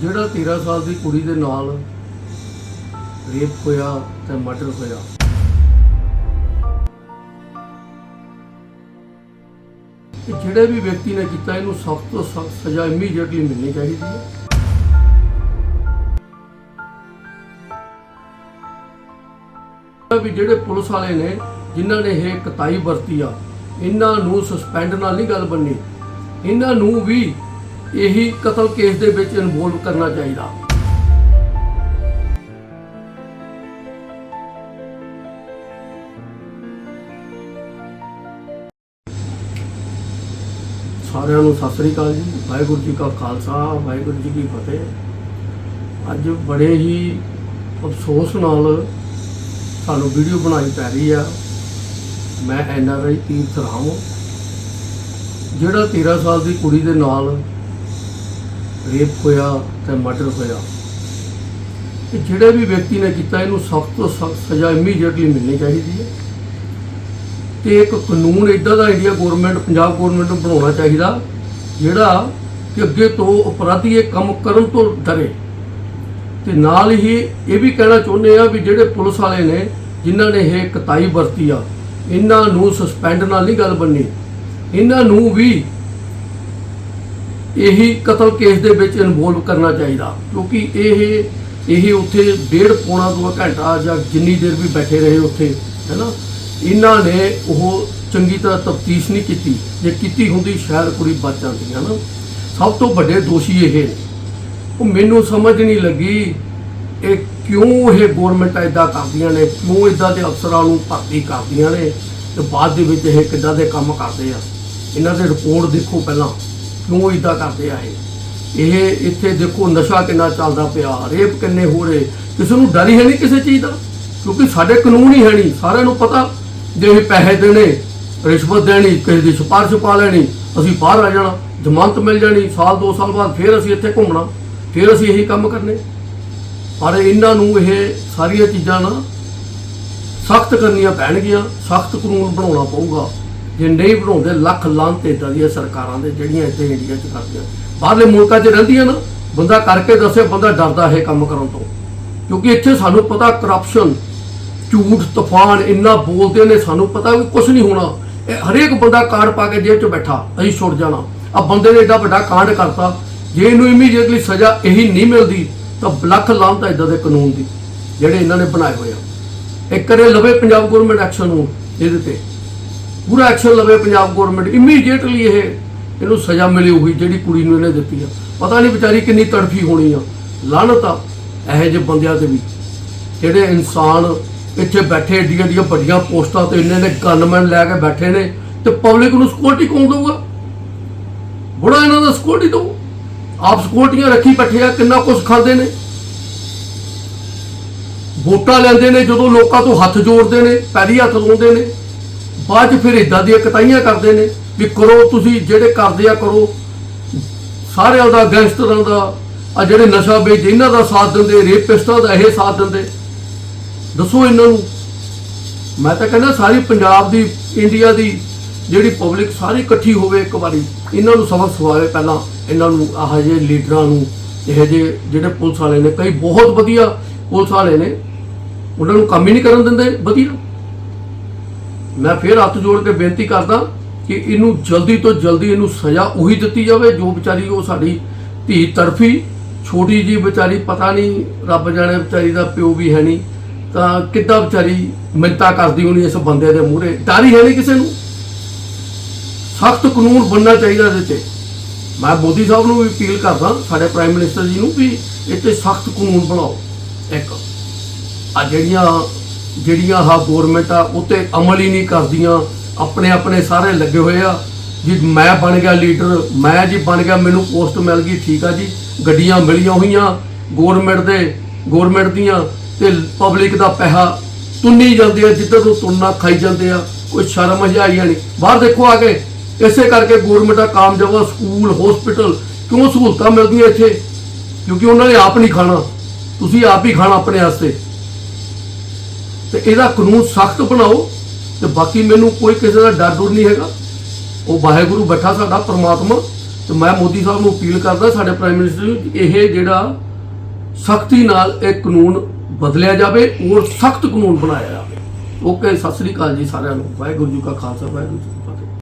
ਜਿਹੜਾ 13 ਸਾਲ ਦੀ ਕੁੜੀ ਦੇ ਨਾਲ ਰੇਪ ਹੋਇਆ ਤੇ ਮਰਡਰ ਹੋਇਆ। ਇਹ ਜਿਹੜੇ ਵੀ ਵਿਅਕਤੀ ਨੇ ਕੀਤਾ, ਇਹਨੂੰ ਸਖਤ ਤੋਂ ਸਖਤ ਸਜ਼ਾ ਇਮੀਡੀਏਟਲੀ ਮਿਲਣੀ ਚਾਹੀਦੀ ਹੈ। ਵੀ ਜਿਹੜੇ ਪੁਲਿਸ ਵਾਲੇ ਨੇ, ਜਿਨ੍ਹਾਂ ਨੇ ਇਹ ਕਤਾਈ ਵਰਤੀ ਆ, ਇਹਨਾਂ ਨੂੰ ਸਸਪੈਂਡ ਨਾਲ ਨਹੀਂ ਗੱਲ ਬੰਨੀ। ਇਹਨਾਂ ਨੂੰ ਵੀ ਇਹੀ ਕਤਲ ਕੇਸ ਦੇ ਵਿੱਚ ਇਨਵੋਲਵ ਕਰਨਾ ਚਾਹੀਦਾ। ਸਾਰਿਆਂ ਨੂੰ ਸਤਿ ਸ੍ਰੀ ਅਕਾਲ ਜੀ। ਵਾਹਿਗੁਰੂ ਜੀ ਕਾ ਖਾਲਸਾ, ਵਾਹਿਗੁਰੂ ਜੀ ਕੀ ਫਤਿਹ। ਅੱਜ ਬੜੇ ਹੀ ਅਫਸੋਸ ਨਾਲ ਸਾਨੂੰ ਵੀਡੀਓ ਬਣਾਈ ਪੈ ਰਹੀ ਆ। ਮੈਂ ਐਨ ਆਰ ਆਈ ਤੀਰਥ ਰਾਮ। ਜਿਹੜਾ 13 ਸਾਲ ਦੀ ਕੁੜੀ ਦੇ ਨਾਲ ਰੇਪ ਹੋਇਆ ਤੇ ਮਰਡਰ ਹੋਇਆ। ਇਹ ਜਿਹੜੇ ਵੀ ਵਿਅਕਤੀ ਨੇ ਕੀਤਾ, ਇਹਨੂੰ ਸਖਤ ਤੋਂ ਸਖਤ ਸਜ਼ਾ ਇਮੀਡੀਏਟਲੀ ਮਿਲਣੀ ਚਾਹੀਦੀ ਹੈ। ਤੇ ਇੱਕ ਕਾਨੂੰਨ ਇਦਾਂ ਦਾ ਇੰਡੀਆ ਗਵਰਨਮੈਂਟ ਪੰਜਾਬ ਗਵਰਨਮੈਂਟ ਨੂੰ ਬਣਾਉਣਾ ਚਾਹੀਦਾ, ਜਿਹੜਾ ਕਿ ਅੱਗੇ ਤੋਂ ਅਪਰਾਧੀ ਇਹ ਕੰਮ ਕਰਨ ਤੋਂ ਡਰੇ। ਤੇ ਨਾਲ ਹੀ ਇਹ ਵੀ ਕਹਿਣਾ ਚਾਹੁੰਦੇ ਆ ਵੀ ਜਿਹੜੇ ਪੁਲਿਸ ਵਾਲੇ ਨੇ, ਜਿਨ੍ਹਾਂ ਨੇ ਇਹ ਕਤਾਈ ਵਰਤੀ ਆ, ਇਹਨਾਂ ਨੂੰ ਸਸਪੈਂਡ ਨਾਲ ਨਹੀਂ ਗੱਲ ਬੰਨੀ ਇਹਨਾਂ ਨੂੰ ਵੀ ਇਹੀ ਕਤਲ ਕੇਸ ਦੇ ਵਿੱਚ ਇਨਵੋਲਵ ਕਰਨਾ ਚਾਹੀਦਾ, ਕਿਉਂਕਿ ਇਹ ਇਹ ਉੱਥੇ ਡੇਢ ਪੌਣਾ ਦੋ ਘੰਟਾ ਜਾਂ ਜਿੰਨੀ ਦੇਰ ਵੀ ਬੈਠੇ ਰਹੇ ਉੱਥੇ, ਹੈਨਾ? ਇਹਨਾਂ ਨੇ ਉਹ ਚੰਗੀ ਤਰ੍ਹਾਂ ਤਫਤੀਸ਼ ਨਹੀਂ ਕੀਤੀ। ਜੇ ਕੀਤੀ ਹੁੰਦੀ, ਸ਼ਾਇਦ ਕੁੜੀ ਬਚ ਜਾਂਦੀ ਹੈ ਨਾ ਸਭ ਤੋਂ ਵੱਡੇ ਦੋਸ਼ੀ ਇਹ ਨੇ। ਉਹ ਮੈਨੂੰ ਸਮਝ ਨਹੀਂ ਲੱਗੀ ਇਹ ਕਿਉਂ ਇਹ ਗਵਰਨਮੈਂਟ ਇਦਾਂ ਕਰਦੀਆਂ ਨੇ, ਕਿਉਂ ਇਦਾਂ ਦੇ ਅਫਸਰਾਂ ਨੂੰ ਭਰਤੀ ਕਰਦੀਆਂ ਨੇ ਤੇ ਬਾਅਦ ਦੇ ਵਿੱਚ ਇਹ ਕਿੱਦਾਂ ਦੇ ਕੰਮ ਕਰਦੇ ਆ। ਇਹਨਾਂ ਦੇ ਰਿਪੋਰਟ ਦੇਖੋ ਪਹਿਲਾਂ। ਕਿਉਂ ਇਦਾਂ ਕਰਦੇ ਆ ਇਹ। ਇਹ ਇੱਥੇ ਦੇਖੋ ਨਸ਼ਾ ਕਿੰਨਾ ਚੱਲਦਾ ਪਿਆ, ਰੇਪ ਕਿੰਨੇ ਹੋ ਰਹੇ। ਕਿਸੇ ਨੂੰ ਡਰ ਹੀ ਹੈ ਨਹੀਂ ਕਿਸੇ ਚੀਜ਼ ਦਾ, ਕਿਉਂਕਿ ਸਾਡੇ ਕਾਨੂੰਨ ਹੀ ਹੈ ਨਹੀਂ। ਸਾਰਿਆਂ ਨੂੰ ਪਤਾ ਜੇ ਇਹ ਪੈਸੇ ਦੇਣੇ, ਰਿਸ਼ਵਤ ਦੇਣੀ, ਕਿਸੇ ਦੀ ਸਿਫਾਰਿਸ਼ ਪਾ ਲੈਣੀ, ਅਸੀਂ ਬਾਹਰ ਆ ਜਾਣਾ, ਜ਼ਮਾਨਤ ਮਿਲ ਜਾਣੀ, ਸਾਲ, ਦੋ ਸਾਲ ਬਾਅਦ ਫਿਰ ਅਸੀਂ ਇੱਥੇ ਘੁੰਮਣਾ, ਫਿਰ ਅਸੀਂ ਇਹੀ ਕੰਮ ਕਰਨੇ। ਪਰ ਇਹਨਾਂ ਨੂੰ ਇਹ ਸਾਰੀਆਂ ਚੀਜ਼ਾਂ ਨਾ ਸਖਤ ਕਰਨੀਆਂ ਪੈਣਗੀਆਂ, ਸਖਤ ਕਾਨੂੰਨ ਬਣਾਉਣਾ ਪਊਗਾ। ਜੇ ਨਹੀਂ ਬਣਾਉਂਦੇ, ਲੱਖ ਲਾਂਤੇ ਇਦਾਂ ਦੀਆਂ ਸਰਕਾਰਾਂ ਦੇ ਜਿਹੜੀਆਂ ਇੱਥੇ ਇੰਡੀਆ 'ਚ ਕਰਦੀਆਂ। ਬਾਹਰਲੇ ਮੁਲਕਾਂ 'ਚ ਰਹਿੰਦੀਆਂ ਨਾ, ਬੰਦਾ ਕਰਕੇ ਦੱਸੇ, ਬੰਦਾ ਡਰਦਾ ਇਹ ਕੰਮ ਕਰਨ ਤੋਂ। ਕਿਉਂਕਿ ਇੱਥੇ ਸਾਨੂੰ ਪਤਾ ਕਰਪਸ਼ਨ ਝੂਠ, ਤੂਫਾਨ ਇੰਨਾ ਬੋਲਦੇ ਨੇ, ਸਾਨੂੰ ਪਤਾ ਵੀ ਕੁਝ ਨਹੀਂ ਹੋਣਾ। ਇਹ ਹਰੇਕ ਬੰਦਾ ਕਾਰਡ ਪਾ ਕੇ ਜੇਬ 'ਚ ਬੈਠਾ, ਅਸੀਂ ਛੁੱਟ ਜਾਣਾ। ਆ ਬੰਦੇ ਨੇ ਏਡਾ ਵੱਡਾ ਕਾਂਡ ਕਰਤਾ, ਜੇ ਇਹਨੂੰ ਇਮੀਡੀਏਟਲੀ ਸਜ਼ਾ ਇਹੀ ਨਹੀਂ ਮਿਲਦੀ, ਤਾਂ ਲੱਖ ਲਾਂਤਾ ਇਦਾਂ ਦੇ ਕਾਨੂੰਨ ਦੀ, ਜਿਹੜੇ ਇਹਨਾਂ ਨੇ ਬਣਾਏ ਹੋਏ ਆ। ਇੱਕ ਕਰੇ ਲਵੇ ਪੰਜਾਬ ਗਵਰਨਮੈਂਟ ਐਕਸ਼ਨ ਨੂੰ, ਇਹਦੇ ਤੇ। ਪੂਰਾ ਐਕਸ਼ਨ ਲਵੇ ਪੰਜਾਬ ਗਵਰਨਮੈਂਟ ਇਮੀਡੀਏਟਲੀ ਇਹ ਇਹਨੂੰ ਸਜ਼ਾ ਮਿਲੀ ਹੋਈ ਜਿਹੜੀ ਕੁੜੀ ਨੂੰ ਇਹਨੇ ਦਿੱਤੀ ਆ। ਪਤਾ ਨਹੀਂ ਵਿਚਾਰੀ ਕਿੰਨੀ ਤੜਫੀ ਹੋਣੀ ਆ। ਲਾਹਨਤ ਆ ਇਹੋ ਜਿਹੇ ਬੰਦਿਆਂ ਦੇ ਵੀ ਜਿਹੜੇ ਇਨਸਾਨ ਇੱਥੇ ਬੈਠੇ, ਏਡੀਆਂ ਏਡੀਆਂ ਵੱਡੀਆਂ ਪੋਸਟਾਂ ਤੇ ਇੰਨੇ ਨੇ ਗਨਮੈਨ ਲੈ ਕੇ ਬੈਠੇ ਨੇ ਤੇ ਪਬਲਿਕ ਨੂੰ ਸਿਕਿਉਰਿਟੀ ਕੌਣ ਦਊਗਾ? ਬੜਾ ਇਹਨਾਂ ਦਾ ਸਿਕਿਉਰਿਟੀ ਦੋ ਆਪ ਸਿਕਿਉਰਟੀਆਂ ਰੱਖੀ ਬੈਠੇ ਆ, ਕਿੰਨਾ ਕੁਝ ਖਾਂਦੇ ਨੇ। ਵੋਟਾਂ ਲੈਂਦੇ ਨੇ ਜਦੋਂ ਲੋਕਾਂ ਤੋਂ ਹੱਥ ਜੋੜਦੇ ਨੇ, ਪੈਰੀ ਹੱਥ ਲਾਉਂਦੇ ਨੇ। ਬਾਅਦ ਚ ਫਿਰ ਇਦਾਂ ਦੀਆਂ ਕਤਾਈਆਂ ਕਰਦੇ ਨੇ ਵੀ ਕਰੋ, ਤੁਸੀਂ ਜਿਹੜੇ ਕਰਦੇ ਆ ਕਰੋ। ਸਾਰਿਆਂ ਦਾ ਗੈਂਗਸਟਰਾਂ ਦਾ, ਆ ਜਿਹੜੇ ਨਸ਼ਾ ਵੇਚਦੇ, ਇਹਨਾਂ ਦਾ ਸਾਥ ਦਿੰਦੇ, ਰੇਪਿਸਟਾਂ ਦਾ ਇਹ ਸਾਥ ਦਿੰਦੇ। ਦੱਸੋ ਇਹਨਾਂ ਨੂੰ। ਮੈਂ ਤਾਂ ਕਹਿੰਦਾ ਸਾਰੀ ਪੰਜਾਬ ਦੀ, ਇੰਡੀਆ ਦੀ ਜਿਹੜੀ ਪਬਲਿਕ ਸਾਰੀ ਇਕੱਠੀ ਹੋਵੇ ਇੱਕ ਵਾਰੀ, ਇਹਨਾਂ ਨੂੰ ਸਬਕ ਸਿਖਾਵੇ ਪਹਿਲਾਂ, ਇਹਨਾਂ ਨੂੰ ਆਹ ਜਿਹੇ ਲੀਡਰਾਂ ਨੂੰ, ਇਹ ਜਿਹੇ ਜਿਹੜੇ ਪੁਲਿਸ ਵਾਲੇ ਨੇ, ਕਈ ਬਹੁਤ ਵਧੀਆ ਪੁਲਿਸ ਵਾਲੇ ਨੇ, ਉਹਨਾਂ ਨੂੰ ਕੰਮ ਹੀ ਨਹੀਂ ਕਰਨ ਦਿੰਦੇ, ਵਧੀਆ। ਮੈਂ ਫਿਰ ਹੱਥ ਜੋੜ ਕੇ ਬੇਨਤੀ ਕਰਦਾ ਕਿ ਇਹਨੂੰ ਜਲਦੀ ਤੋਂ ਜਲਦੀ ਇਹਨੂੰ ਸਜ਼ਾ ਉਹੀ ਦਿੱਤੀ ਜਾਵੇ, ਜੋ ਵਿਚਾਰੀ ਉਹ ਸਾਡੀ ਧੀ ਤਰਫੀ ਛੋਟੀ ਜੀ ਵਿਚਾਰੀ ਪਤਾ ਨਹੀਂ ਰੱਬ ਜਾਣੇ ਵਿਚਾਰੀ ਦਾ ਪਿਓ ਵੀ ਹੈ ਨਹੀਂ, ਤਾਂ ਕਿੱਦਾਂ ਵਿਚਾਰੀ ਮਿੰਤਾ ਕਰਦੀ ਹੋਣੀ ਇਸ ਬੰਦੇ ਦੇ ਮੂਹਰੇ? ਡਰ ਹੈ ਨਹੀਂ ਕਿਸੇ ਨੂੰ। ਸਖਤ ਕਾਨੂੰਨ ਬਣਨਾ ਚਾਹੀਦਾ ਇਹਦੇ ਤੇ। ਮੈਂ ਮੋਦੀ ਸਾਹਿਬ ਨੂੰ ਵੀ ਅਪੀਲ ਕਰਦਾ, ਸਾਡੇ ਪ੍ਰਾਈਮ ਮਿਨਿਸਟਰ ਜੀ ਨੂੰ ਵੀ ਇਹ ਤੇ ਸਖਤ ਕਾਨੂੰਨ ਬਣਾਓ। ਇੱਕ ਆ ਜਿਹੜੀਆਂ ਜਿਹੜੀਆਂ ਆ ਗਵਰਨਮੈਂਟ ਆ ਉਤੇ ਅਮਲ ਹੀ ਨਹੀਂ ਕਰਦੀਆਂ। ਆਪਣੇ ਆਪਣੇ ਸਾਰੇ ਲੱਗੇ ਹੋਏ ਆ। ਜੀ ਮੈਂ ਬਣ ਗਿਆ ਲੀਡਰ ਮੈਂ ਜੀ ਬਣ ਗਿਆ, ਮੈਨੂੰ ਪੋਸਟ ਮਿਲ ਗਈ, ਠੀਕ ਆ ਜੀ। ਗੱਡੀਆਂ ਮਿਲੀਆਂ ਹੋਈਆਂ ਗਵਰਨਮੈਂਟ ਦੇ ਗਵਰਨਮੈਂਟ ਦੀਆਂ ਤੇ ਪਬਲਿਕ ਦਾ ਪੈਸਾ ਤੁੰਨੀ ਜਾਂਦੇ ਆ ਜਿੱਧਰ ਤੋਂ ਤੁੰਨਾ ਖਾਈ ਜਾਂਦੇ ਆ। ਕੋਈ ਸ਼ਰਮ ਹਜਾਈ ਨਹੀਂ। ਬਾਹਰ ਦੇਖੋ ਆ ਕੇ, ਇਸੇ ਕਰਕੇ ਗਵਰਨਮੈਂਟ ਆ, ਕਾਮਯਾਬ ਆ ਸਕੂਲ ਹਸਪੀਟਲ ਕਿਉਂ ਸਹੂਲਤਾਂ ਮਿਲਦੀਆਂ ਇੱਥੇ? ਕਿਉਂਕਿ ਉਹਨਾਂ ਨੇ ਆਪ ਨਹੀਂ ਖਾਣਾ। ਤੁਸੀਂ ਆਪ ਹੀ ਖਾਣਾ ਆਪਣੇ ਵਾਸਤੇ। ਤੇ ਇਹਦਾ ਕਾਨੂੰਨ ਸਖਤ ਬਣਾਓ ਤੇ ਬਾਕੀ ਮੈਨੂੰ ਕੋਈ ਕਿਸੇ ਦਾ ਡਰ ਡਰ ਨਹੀਂ ਹੈਗਾ। ਉਹ ਵਾਹਿਗੁਰੂ ਬੈਠਾ ਸਾਡਾ ਪ੍ਰਮਾਤਮਾ ਤੇ ਮੈਂ ਮੋਦੀ ਸਾਹਿਬ ਨੂੰ ਅਪੀਲ ਕਰਦਾ ਸਾਡੇ ਪ੍ਰਾਈਮ ਮਿਨਿਸਟਰ ਨੂੰ ਕਿ ਇਹ ਜਿਹੜਾ ਸਖਤੀ ਨਾਲ ਇਹ ਕਾਨੂੰਨ ਬਦਲਿਆ ਜਾਵੇ ਔਰ ਸਖਤ ਕਾਨੂੰਨ ਬਣਾਇਆ ਜਾਵੇ। ਓਕੇ, ਸਤਿ ਸ੍ਰੀ ਅਕਾਲ ਜੀ ਸਾਰਿਆਂ ਨੂੰ। ਵਾਹਿਗੁਰੂ ਜੀ ਕਾ ਖਾਲਸਾ, ਵਾਹਿਗੁਰੂ ਜੀ